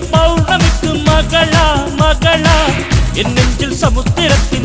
பௌர்ணமிக்கு மகளா மகளா. என் நெஞ்சில் சமுத்திரத்தின்